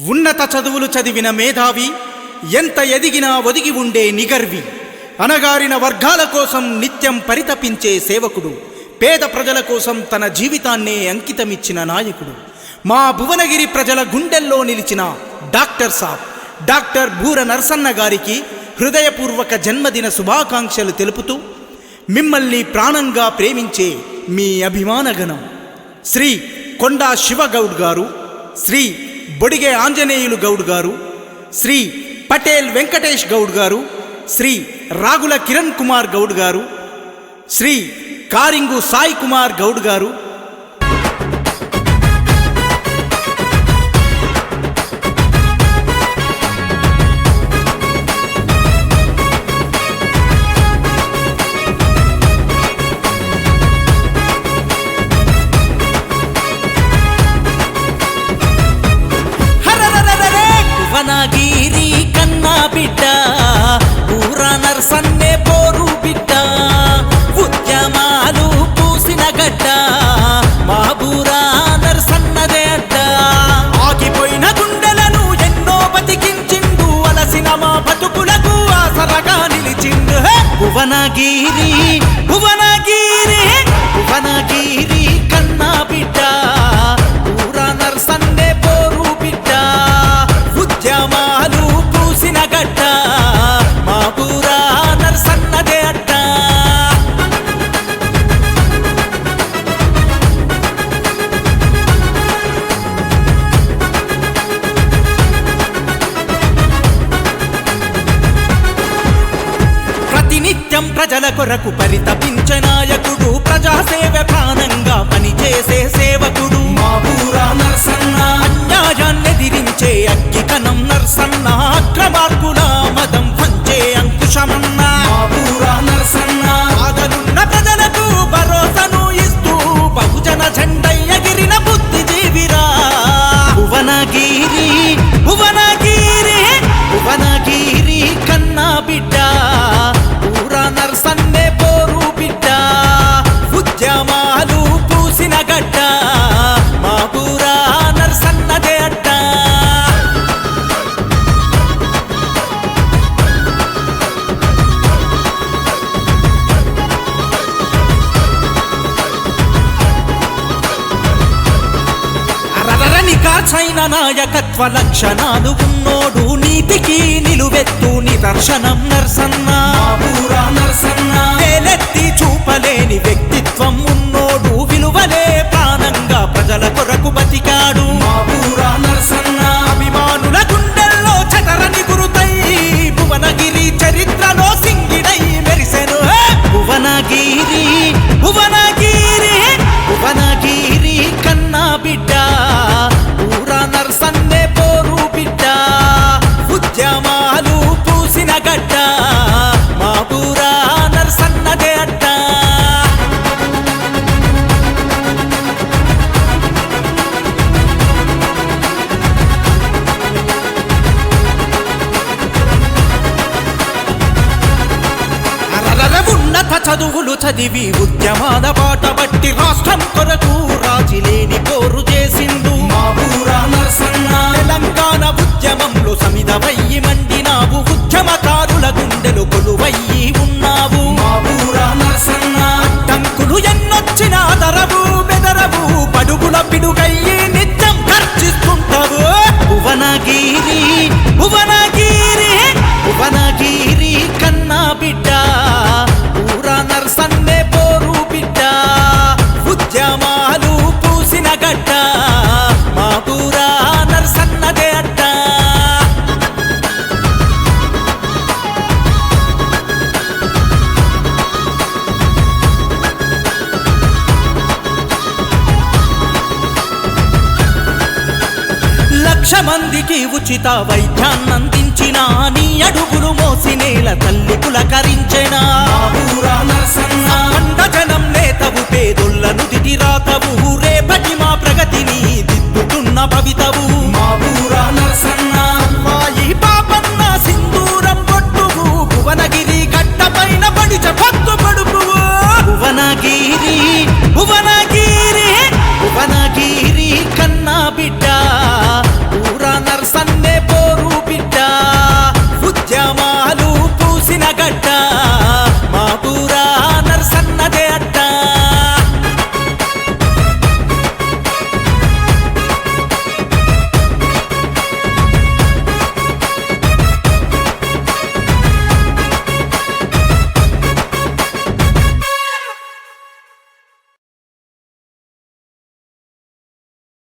ఉన్నత చదువులు చదివిన మేధావి ఎంత ఎదిగినా ఒదిగి ఉండే నిగర్వి. అణగారిన వర్గాల కోసం నిత్యం పరితపించే సేవకుడు పేద ప్రజల కోసం తన జీవితాన్నే అంకితమిచ్చిన నాయకుడు. మా భువనగిరి ప్రజల గుండెల్లో నిలిచిన డాక్టర్ సాబ్ డాక్టర్ భూర నరసన్న గారికి హృదయపూర్వక జన్మదిన శుభాకాంక్షలు తెలుపుతూ మిమ్మల్ని ప్రాణంగా ప్రేమించే మీ అభిమానగణం. శ్రీ కొండా శివగౌడ్ గారు శ్రీ బొడిగే ఆంజనేయులు గౌడ్ గారు శ్రీ పటేల్ వెంకటేష్ గౌడ్ గారు శ్రీ రాగుల కిరణ్ కుమార్ గౌడ్ గారు శ్రీ కారింగు సాయి కుమార్ గౌడ్ గారు భువనగిరి కన్నా బిడ్డ ఊర నర్సన్నే పోరు బిడ్డ ఉద్యమాలు పూసిన గడ్డ మాబూరా నర్సన్నదే అడ్డ. ఆగిపోయిన గుండెలను ఎన్నో బతికించిండు అలసిన మా బతుకులకు ఆసరగా నిలిచిండు. భువనగిరి ప్రజల కొరకు పరితపించే నాయకుడు ప్రజాసేవ ప్రాణంగా పనిచేసే కాచైన నాయకత్వ లక్షణాలు ఉన్నోడు నీతికి నిలువెత్తు నిదర్శనం నర్సన్న. నర్సన్న. వేలెత్తి చూపలేని వ్యక్తిత్వం ఉన్నత చదువులు చదివి ఉద్యమాల బాట బట్టి రాష్ట్రం కొరకు రాజిలేని పోరు చేసిండు. తెలంగాణ లక్ష మందికి ఉచిత వైద్యాన్నందించిన నీ అడుగులు మోసి నేల తల్లి పులకరించెనా? అండజనం నేతవు పేదొల్లను దిటి రాతవు రేపటి మా ప్రగతిని దిద్దుతున్న భవితవు